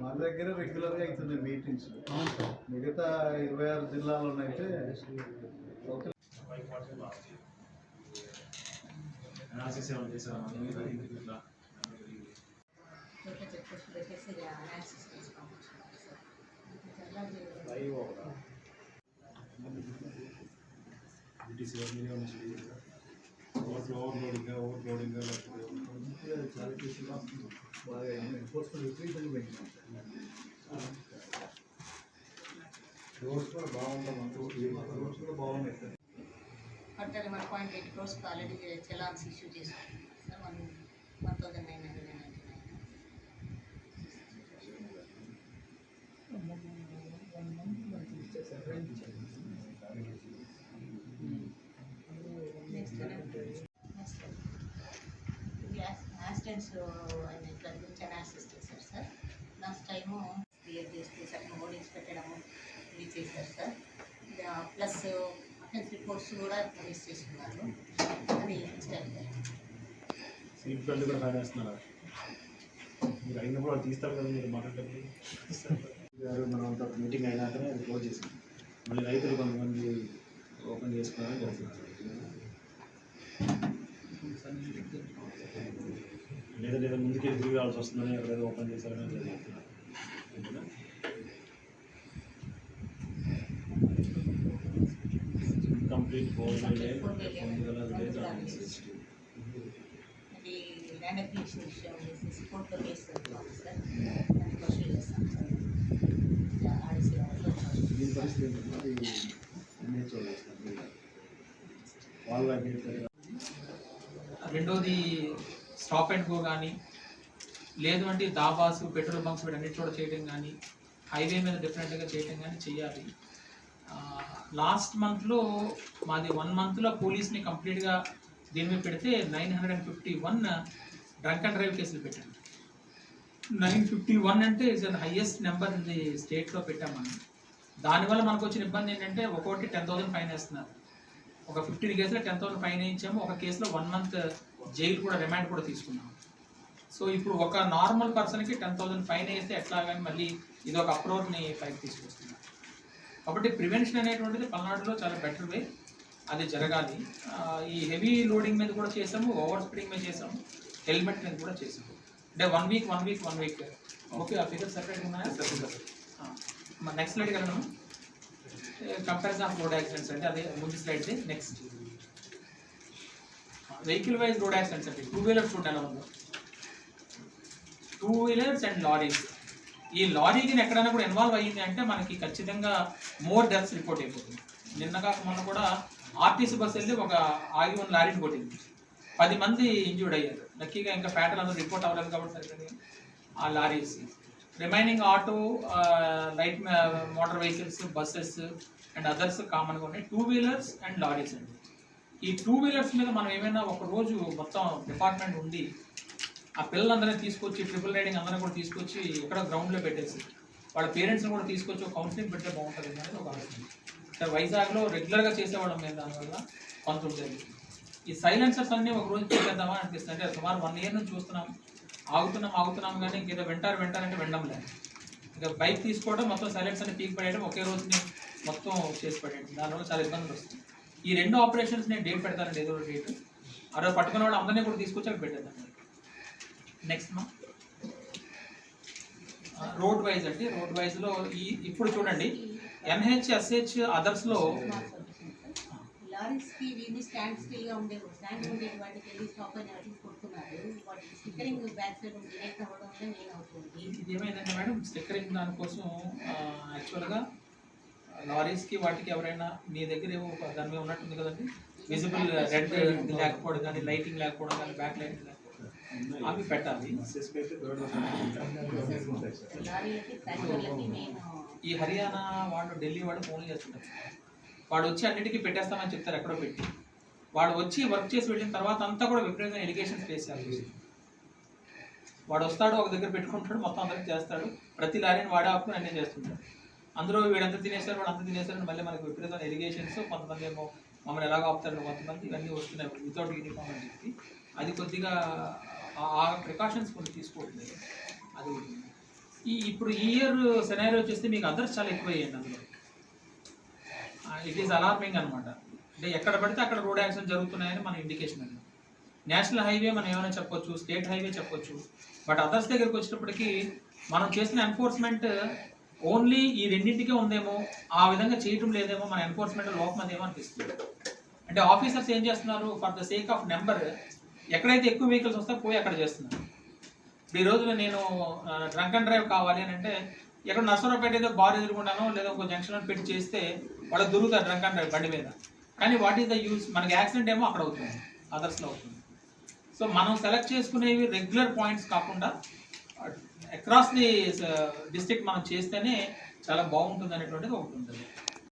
మన దగ్గర రెగ్యులర్ గా అవుతున్నాయి మీటింగ్స్ అవును సార్ మిగతా ఇరవై ఆరు జిల్లాల్లో అయితే లోకల్ అనాలిసిస్ ఏమైనా చేశారా మన మీద ఎందుకు ఇట్లా చోట్ల చెక్ పోస్ట్ పెట్టేసి అనాలిసిస్ చేసి పంపించుకున్నారు సార్ తెల్లారి బ్రిటిష్ ఎవరి మీద ఏమైనా స్టడీ చేశారా ఓవర్ ఓవర్లోడింగ్ ఓవర్లోడింగ్ లేకపోతే చాలా కేసులు వస్తున్నాయి. బాగా ఎన్ఫోర్స్మెంట్ విపరీతంగా పెంచినాం రోడ్స్ కూడా బాగుంటాం రోడ్స్ కూడా బాగున్నాయి sir further one point eight crores already challans issue చేశాం sir one one thousand nine hundred ninety nine ఆయన ఇట్లా గురించి అనాలిసిస్ చేశారు సార్ లాస్ట్ టైము క్లియర్ చేస్తే సగం హోర్డింగ్స్ పెట్టడము ఇది చేశారు సార్ ప్లస్ అఫెన్స్ రిపోర్ట్స్ కూడా రిలీజ్ చేసుకున్నారు అది స్టెప్ సీట్ బెల్ట్ కూడా ఫైన్ వేస్తున్నారా మీరు అయినప్పుడు వాళ్ళు తీస్తారు కదా మీరు మాట్లాడేటప్పుడు. గారు మీటింగ్ అయినాకనే అది క్లోజ్ చేసింది మళ్ళీ రైతులు కొంతమంది ఓపెన్ చేసుకోవాలని లేదా లేదా ముందుకి తిరిగి రావాల్సి వస్తుందని అక్కడ ఏదో ఓపెన్ చేశారని జరుగుతున్నారు కంప్లీట్ ఫోర్ మిలియన్ పొందగల విలేజ్ ఆఫీసెస్ అది ల్యాండ్ అక్విజిషన్ విషయం చేసేసి కోర్టులో కేసు పెట్టుకోవాలి సార్ దాన్ని ప్రొసీడ్ చేస్తాం. సార్ ఆర్డీసీ వాళ్ళతో దీని పరిస్థితి ఏంటంటే వాళ్ళ రెండోది స్టాప్ అండ్ గో కానీ లేదు అంటే దాబాస్ పెట్రోల్ బంక్స్ వీటన్నిటి కూడా చేయడం కానీ హైవే మీద డిఫరెంట్గా చేయడం కానీ చేయాలి లాస్ట్ మంత్లో మాది వన్ మంత్లో పోలీస్ని కంప్లీట్గా దీని మీద పెడితే nine hundred and fifty one drunk and drive కేసులు పెట్టాను. నైన్ ఫిఫ్టీ వన్ అంటే ఇస్ అన్ హైయెస్ట్ నెంబర్ ఇది స్టేట్లో పెట్టాం మనం. దానివల్ల మనకు వచ్చిన ఇబ్బంది ఏంటంటే ఒక్కొక్కటి టెన్ థౌసండ్ ఫైన్ వేస్తున్నారు. ఒక ఫిఫ్టీన్ కేసులో టెన్ థౌసండ్ ఫైన్ వేయించాము. ఒక కేసులో వన్ మంత్ జైలు కూడా రిమాండ్ కూడా తీసుకున్నాం. సో ఇప్పుడు ఒక నార్మల్ పర్సన్కి టెన్ థౌసండ్ ఫైన్ వేస్తే ఎట్లా కానీ మళ్ళీ ఇది ఒక అప్రోర్ని పైకి తీసుకొస్తున్నారు. కాబట్టి ప్రివెన్షన్ అనేటువంటిది పల్నాడులో చాలా బెటర్ వే అది జరగాలి. ఈ హెవీ లోడింగ్ మీద కూడా చేసాము ఓవర్ స్పీడింగ్ మీద చేసాము హెల్మెట్ మీద కూడా చేసాము అంటే one week one week one week okay ఆ ఫిగర్ సెపరేట్ ఉన్నాయా? నెక్స్ట్ స్లైడ్ వెళ్ళను కంపారిజన్ ఆఫ్ రోడ్ యాక్సిడెంట్స్ అంటే అదే ముందు slide next vehicle wise road accidents అంటే టూ వీలర్స్ చూడండి ఎలా ఉందో? టూ వీలర్స్ అండ్ లారీస్ ఈ లారీకి ఎక్కడైనా కూడా ఇన్వాల్వ్ అయ్యింది అంటే మనకి ఖచ్చితంగా మోర్ డెత్స్ రిపోర్ట్ అయిపోతుంది. నిన్నగా మొన్న కూడా ఆర్టీసీ బస్ వెళ్ళి ఒక ఆగి ఉన్న లారీని కొట్టింది. పది మంది ఇంజూర్డ్ అయ్యారు. లక్కీగా ఇంకా ఫ్యాటల్ అందరూ రిపోర్ట్ అవ్వలేదు కాబట్టి సరిగ్గా ఆ lorries. Remaining auto light motor vehicles buses and others కామన్గా ఉన్నాయి. టూ వీలర్స్ అండ్ లారీస్ అండి. ఈ టూ వీలర్స్ మీద మనం ఏమైనా ఒక రోజు మొత్తం డిపార్ట్మెంట్ ఉండి ఆ పిల్లలందరినీ తీసుకొచ్చి ట్రిపుల్ రైడింగ్ అందరినీ కూడా తీసుకొచ్చి ఎక్కడ గ్రౌండ్లో పెట్టేసి వాళ్ళ పేరెంట్స్ని కూడా తీసుకొచ్చి ఒక కౌన్సిలింగ్ పెడితే బాగుంటుంది అనేది ఒక ఆలోచన. సార్ వైజాగ్లో రెగ్యులర్గా చేసేవాళ్ళం మేము దానివల్ల కొంత ఉండేది. ఈ సైలెన్సర్స్ అన్నీ ఒక రోజు చేసేద్దామా అనిపిస్తుంది. అంటే సుమారు వన్ ఇయర్ నుంచి చూస్తున్నాం. ఆగుతున్నాం ఆగుతున్నాం కానీ ఇంకేదో వెంటారు వెంటారంటే వెండం లేదు బైక్ తీసుకోవడం మొత్తం సైలెన్స్ అని పీక్ పడేయడం ఒకే రోజుని మొత్తం చేసి పడేయడం. దానివల్ల చాలా ఇబ్బందులు వస్తుంది ఈ రెండు ఆపరేషన్స్ నేను డేట్ పెడతానండి ఏదో డేట్ ఆ రోజు పట్టుకున్న వాళ్ళు అందరినీ కూడా తీసుకొచ్చి అవి పెట్టేద్దాం. నెక్స్ట్ మా. రోడ్ వైజ్ అండి రోడ్ వైజ్లో ఈ ఇప్పుడు చూడండి ఎన్హెచ్ ఎస్హెచ్ అదర్స్లో లారీస్కి స్టాండ్ స్టిల్గా ఉండే స్టాండ్ ఉండేటువంటి స్టాప్ అని కొడుతున్నారు. స్టిక్కరింగ్ బ్యాక్ సైడ్ అవ్వడం వల్ల మెయిన్ అవుతుంది? ఇది ఏమైందంటే మేడం స్టిక్కరింగ్ దానికోసం యాక్చువల్గా లారీస్కి వాటికి ఎవరైనా మీ దగ్గర ఏమో ఒక దాని మీద ఉన్నట్టుంది కదండి? విజిబుల్ రెడ్ లేకపోవడం. కానీ లైటింగ్ లేకపోవడం కానీ బ్యాక్ లైటింగ్ లేకపోవడం. అవి పెట్టాలి. ఈ హర్యానా వాళ్ళు ఢిల్లీ వాళ్ళు ఫోన్ చేస్తుంటారు. వాడు వచ్చి అన్నిటికీ పెట్టేస్తామని చెప్తారు ఎక్కడో పెట్టి. వాడు వచ్చి వర్క్ చేసి వెళ్ళిన తర్వాత అంతా కూడా విపరీతమైన ఎడ్యుకేషన్ ఫేస్ చేయాలి వాడు వస్తాడు ఒక దగ్గర పెట్టుకుంటాడు మొత్తం అందరికి చేస్తాడు. ప్రతి లారీని వాడే ఆపుకుని అన్నీ చేస్తుంటాడు. అందులో వీడంతా తినేశారు వాడు అంతా తినేశారు మళ్ళీ మనకి విపరీతం ఎలిగేషన్స్ కొంతమంది ఏమో మమ్మల్ని ఎలాగ ఆపుతారు కొంతమంది ఇవన్నీ వస్తున్నాయి వితౌట్ యూనిఫామ్ అని చెప్పి. అది కొద్దిగా ఆ- ప్రికాషన్స్ కొన్ని తీసుకోవట్లేదు. అది ఈ ఇప్పుడు ఈ ఇయర్ సెనారీ వచ్చేస్తే మీకు అదర్స్ చాలా ఎక్కువ అయ్యండి అందులో ఇట్ ఈస్ అలార్మింగ్ అనమాట అంటే ఎక్కడ పడితే అక్కడ రోడ్ యాక్సిడెంట్ జరుగుతున్నాయని మన ఇండికేషన్ అండి. నేషనల్ హైవే మనం ఏమైనా చెప్పొచ్చు స్టేట్ హైవే చెప్పొచ్చు. బట్ అదర్స్ దగ్గరికి వచ్చినప్పటికీ మనం చేసిన ఎన్ఫోర్స్మెంట్ ఓన్లీ ఈ రెండింటికే ఉందేమో ఆ విధంగా చేయటం లేదేమో మన ఎన్ఫోర్స్మెంట్ లోపం అదేమో అనిపిస్తుంది. అంటే ఆఫీసర్స్ ఏం చేస్తున్నారు for the sake of number ఎక్కడైతే ఎక్కువ వెహికల్స్ వస్తాయో పోయి అక్కడ చేస్తున్నారు. ఇప్పుడు ఈ రోజున నేను డ్రంక్ అండ్ డ్రైవ్ కావాలి అని అంటే ఎక్కడ నర్సరావుపేట ఏదో బార్ ఎదుర్కొన్నానో లేదా ఒక జంక్షన్లో పెట్టి చేస్తే వాళ్ళు దొరుకుతారు డ్రంక్ అండ్ డ్రైవ్ బండి మీద. కానీ వాట్ ఈస్ ద యూస్ మనకి యాక్సిడెంట్ ఏమో అక్కడ అవుతుంది అదర్స్లో అవుతుంది. సో మనం సెలెక్ట్ చేసుకునేవి రెగ్యులర్ పాయింట్స్ కాకుండా అక్రాస్ ది డిస్ట్రిక్ట్ మనం చేస్తేనే చాలా బాగుంటుంది అనేటువంటిది ఒకటి ఉంటుంది.